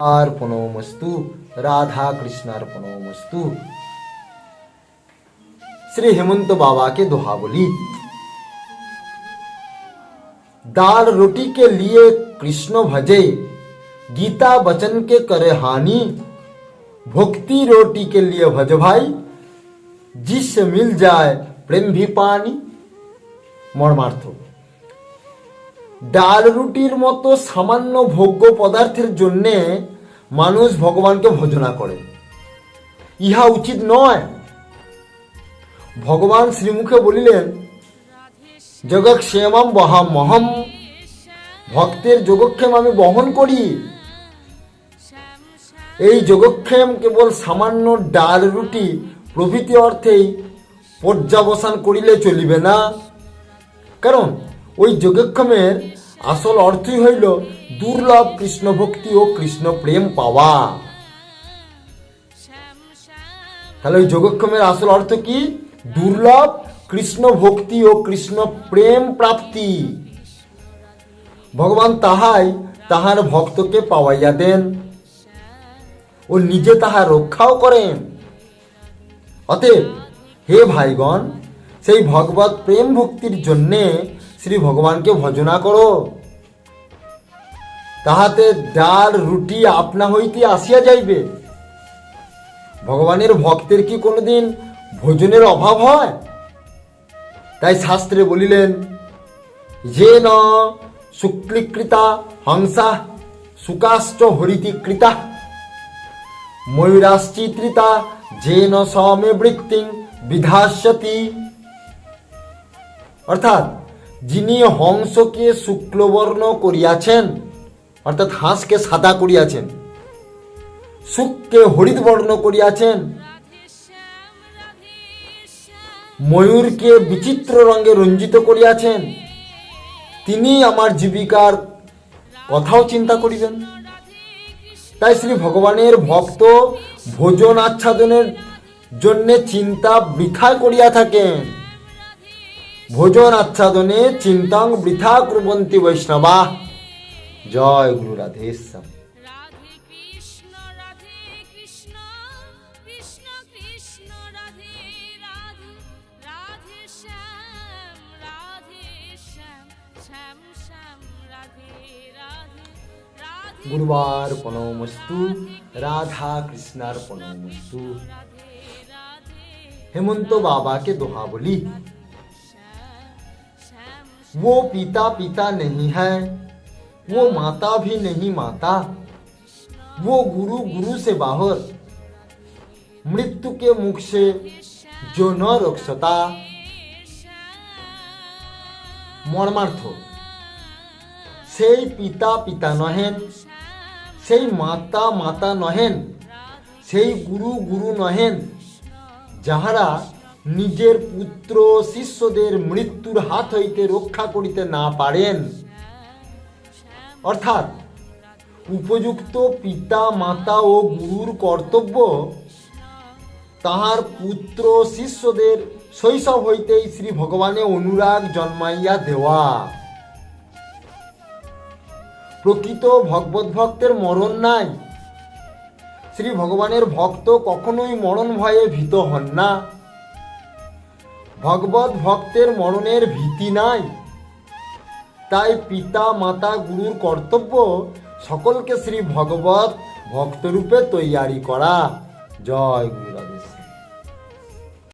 अर्पणोमस्तु राधा कृष्ण अर्पणोमस्तु श्री हेमंत बाबा के दोहा बोली दाल रोटी के लिए कृष्ण भजे, गीता वचन के करे हानि, भक्ति रोटी के लिए भज भाई जिस मिल जाए प्रेम भी पानी। मर्मार्थ ডাল রুটির মতো সামান্য ভোগ্য পদার্থের জন্যে মানুষ ভগবানকে ভজনা করে। ইহা উচিত নয়। ভগবান শ্রীমুখে বলিলেন জগক্ষেমম বহাম মহম। ভক্তের যোগক্ষেম আমি বহন করি। এই যোগক্ষেম কেবল সামান্য ডাল রুটি প্রভৃতি অর্থেই পর্যাবসান করিলে চলিবে না। কারণ ওই যোগক্ষমের আসল অর্থই হইল দুর্লভ কৃষ্ণ ভক্তি ও কৃষ্ণ প্রেম পাওয়া। তাহলে ওই যোগক্ষমের আসল অর্থ কি? দুর্লভ কৃষ্ণ ভক্তি ও কৃষ্ণ প্রেম প্রাপ্তি। ভগবান তাহাই তাহার ভক্তকে পাওয়াইয়া দেন ও নিজে তাহা রক্ষাও করেন। অতএব হে ভাইগণ, সেই ভগবত প্রেম ভক্তির জন্যে শ্রী ভগবানকে ভজনা করো। তাহাতে ডাল, রুটি আপনা হইতে আসিয়া যাইবে। ভগবানের ভক্তের কি কোনোদিন ভোজনের অভাব হয়? তাই শাস্ত্রে বলিলেন, যে ন শুক্লীকৃতা হংসা সুকাশ্চ হরিতি কৃতা। ময়ূরাশ্চিত্রিতা যেন সমে বৃত্তিং বিধাস্যতি। অর্থাৎ যিনি হংসকে শুক্লবর্ণ করিয়াছেন, অর্থাৎ হাঁসকে সাদা করিয়াছেন সুখকে হরিত বর্ণ করিয়াছেন, ময়ূরকে বিচিত্র রঙে রঞ্জিত করিয়াছেন, তিনি আমার জীবিকার কথাও চিন্তা করিবেন। তাই শ্রী ভগবানের ভক্ত ভোজন আচ্ছাদনের জন্যে চিন্তা বৃথা করিয়া থাকেন। ভোজন আচ্ছাদনে চিন্তাং বৃথা কুর্বন্তি বৈষ্ণবা। জয় গুরু রাধেশ্যাম রাধে কৃষ্ণ রাধে কৃষ্ণ কৃষ্ণ কৃষ্ণ রাধে রাধে রাধে শ্যাম রাধে শ্যাম শ্যাম শ্যাম রাধে রাধে রাধে গুরুবার প্রণমস্তু রাধা কৃষ্ণার প্রণমস্তু হেমন্ত বাবাকে দোহা বলি वो पिता पिता नहीं है वो माता भी नहीं माता वो गुरु गुरु से बाहर मृत्यु के मुख से जो न रोक सकता মর্মার্থ সেই পিতা পিতা নহেন সেই মাতা মাতা নহেন সেই গুরু গুরু নহেন যাহারা নিজের পুত্র শিষ্যদের মৃত্যুর হাত হইতে রক্ষা করিতে না পারেন। অর্থাৎ, উপযুক্ত পিতা, মাতা ও গুরুর কর্তব্য, তাহার পুত্র শিষ্যদের শৈশব হইতেই শ্রী ভগবানে অনুরাগ জন্মাইয়া দেওয়া। প্রকৃত ভগবত ভক্তের মরণ নাই। শ্রী ভগবানের ভক্ত কখনোই মরণ ভয়ে ভীত হন না। ভগবত ভক্তের মরণের ভীতি নাই। তাই পিতা, মাতা, গুরুর কর্তব্য সকলকে শ্রী ভগবত ভক্তরূপে তৈয়ারি করা। জয় গুরু